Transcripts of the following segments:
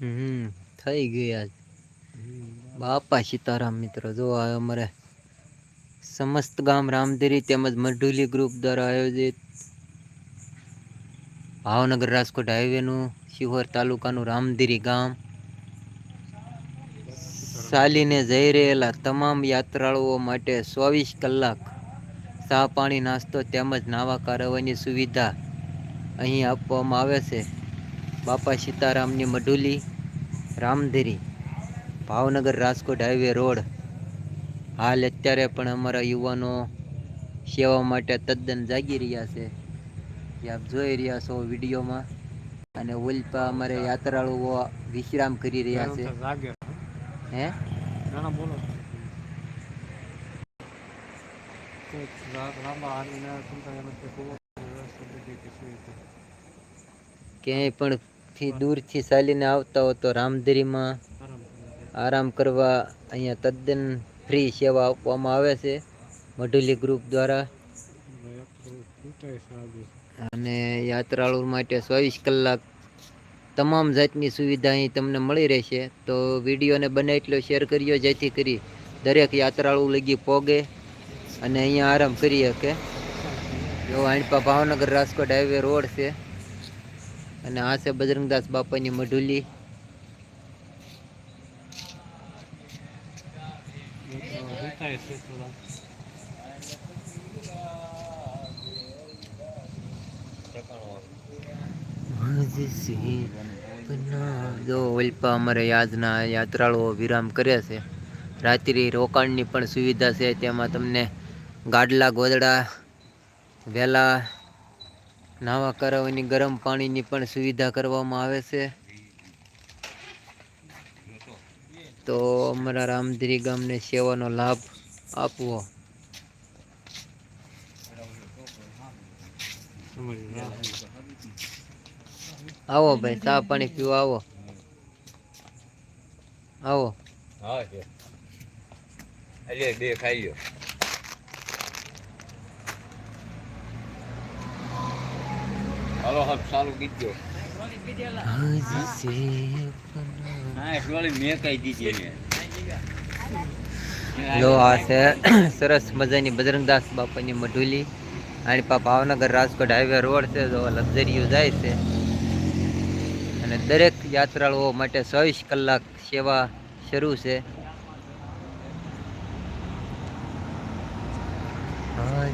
હમ, થઈ ગયા બાપા સીતારામ મિત્રો, જો આ અમારે સમસ્ત ગામ રામદેરી તેમજ મઢુલી ગ્રુપ દ્વારા આયોજિત ભાવનગર રાજકોટ હાઈવેનું શિહોર તાલુકાનું રામધીરી ગામ ચાલીને જઈ રહેલા તમામ યાત્રાળુઓ માટે ચોવીસ કલાક ચા પાણી નાસ્તો તેમજ નાવા કારવાની સુવિધા અહીં આપવામાં આવે છે. બાપા સીતારામની મઢુલી રામધેરી ભાવનગર રાજકોટ હાઈવે રોડ હાલ અત્યારે પણ અમારા યુવાનો સેવા માટે તદ્દન જાગી રહ્યા છે જે આપ જોઈ રહ્યા છો વિડીયોમાં અને ઉલ્પા અમારે યાત્રાળુઓ વિશ્રામ કરી રહ્યા છે હે ક્યાંય પણ થી દૂરથી ચાલીને આવતા હો તો રામધરીમાં આરામ કરવા અહીંયા તદ્દન ફ્રી સેવા આપવામાં આવે છે, મઢુલી ગ્રુપ દ્વારા. અને યાત્રાળુ માટે ચોવીસ કલાક તમામ જાતની સુવિધા અહીં તમને મળી રહેશે. તો વિડીયોને બને એટલો શેર કર્યો, જેથી કરી દરેક યાત્રાળુ લગી પોગે અને અહીંયા આરામ કરી શકે. જો આણપા ભાવનગર રાજકોટ હાઈવે રોડ છે. અને આ છે બજરંગદાસ બાપાની મઢુલી. જો ઓલપા અમારે યાદના યાત્રાળુઓ વિરામ કરે છે. રાત્રિ રોકાણની પણ સુવિધા છે. તેમાં તમને ગાડલા ગોદડા, વેલા નાવા કરાવવાની ગરમ પાણીની પણ સુવિધા કરવામાં આવે છે. તો અમારા રામધીરી ગામને સેવાનો લાભ આપવો. આવો ભાઈ, ચા પાણી પીવા આવો. આવો. બે ખાઈ લ્યો. હાલો આ સરસ મજાની બજરંગદાસ બાપાની મઢુલી. આની પા ભાવનગર રાજકોટ હાઈવે રોડ છે, તો લક્ઝરીઓ જાય છે. અને દરેક યાત્રાળુઓ માટે ચોવીસ કલાક સેવા શરૂ છે. આજ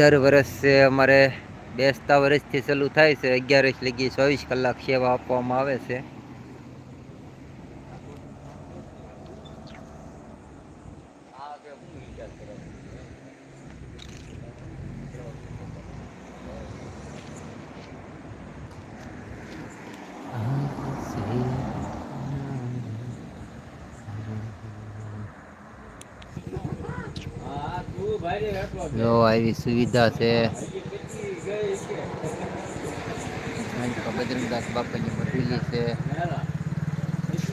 દર વર્ષે અમારે બેસતા વર્ષથી ચાલુ થાય છે. અગિયારસ લગી ચોવીસ કલાક સેવા આપવામાં આવે છે. હા તું ભાઈ એટલો જો આવી સુવિધા છે. બજરંગદાસ બાપાની મઢુલી છે.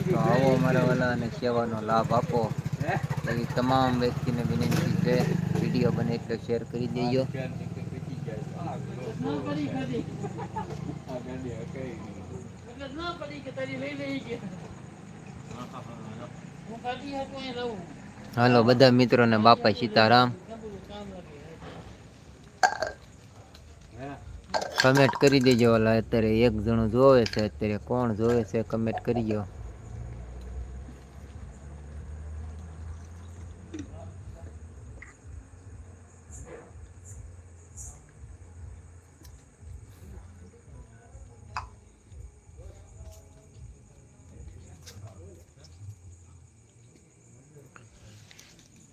તો આવો અમારા વાલાને સેવાનો લાભ આપો. એવી તમામ વ્યક્તિને વિનંતી છે વીડિયો બને એટલે શેર કરી દેજો. હાલો બધા મિત્રોને બાપા સીતારામ. કમેન્ટ કરી દેજો ઓલા અત્યારે એક જણું જોવે છે, અત્યારે કોણ જોવે છે કમેન્ટ કરી દો